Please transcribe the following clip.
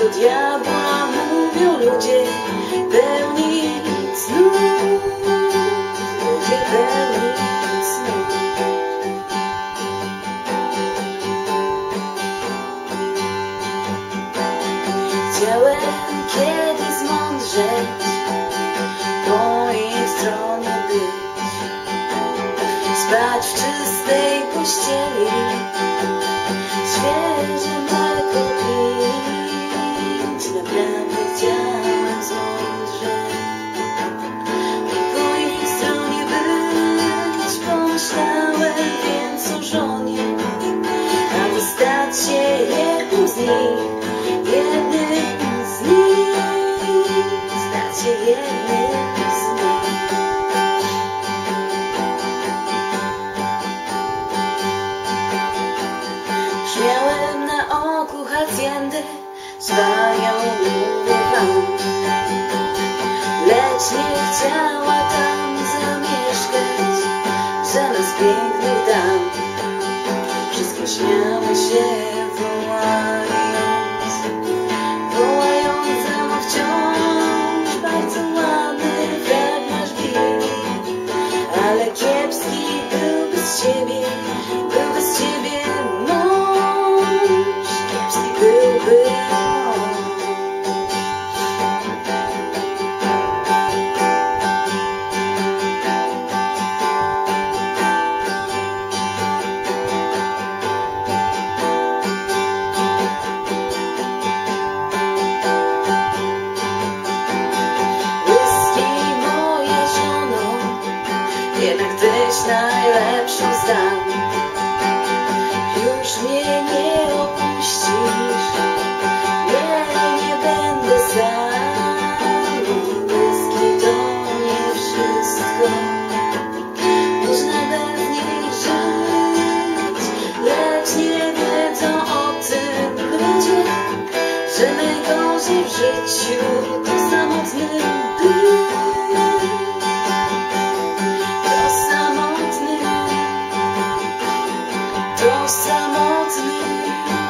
diabła mówią ludzie pełni snu. Ludzie pełni snu. Chciałem kiedyś zmądrzeć, Śmiałem na oku haciendę, zwanią najlepszą znam. Już mnie nie opuścisz, nie, nie będę sam. Whisky to nie wszystko, można bez niej żyć, lecz nie wiedzą o tym ludzie, że najgorzej w życiu I'm on to you.